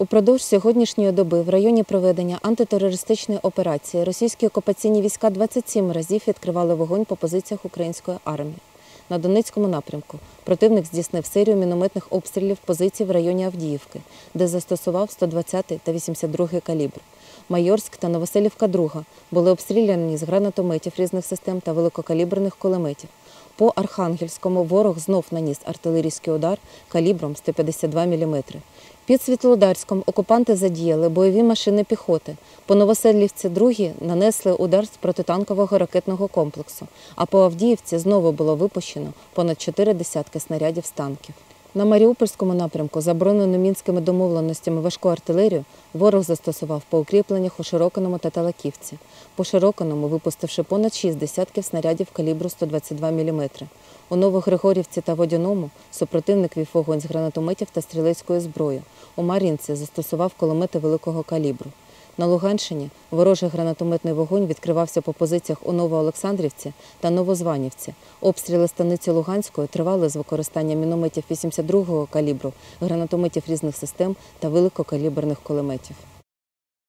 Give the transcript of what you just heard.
Упродовж сьогоднішньої доби в районі проведення антитерористичної операції російські окупаційні війська 27 разів відкривали вогонь по позиціях української армії. На Донецькому напрямку противник здійснив серію мінометних обстрілів позицій в районі Авдіївки, де застосував 120 та 82 калібр. Майорськ та Новоселівка 2 були обстріляні з гранатометів різних систем та великокаліберних кулеметів. По Архангельському ворог знов наніс артилерійський удар калібром 152 мм. Під Світлодарськом окупанти задіяли бойові машини піхоти. По Новоселівці 2 нанесли удар з протитанкового ракетного комплексу, а по Авдіївці знову було випущено понад 4 десятки снарядів з танків. На Маріупольському напрямку, заборонену мінськими домовленостями важку артилерію, ворог застосував по укріпленнях у Широкиному та Талаківці. По Широкиному випустивши понад 6 десятків снарядів калібру 122 мм. У Новогригорівці та Водяному супротивник вів вогонь з гранатометів та стрілецької зброї. У Мар'їнці застосував кулемети великого калібру. На Луганщині ворожий гранатометний вогонь відкривався по позиціях у Новоолександрівці та Новозванівці. Обстріли станиці Луганської тривали з використанням мінометів 82-го калібру, гранатометів різних систем та великокаліберних кулеметів.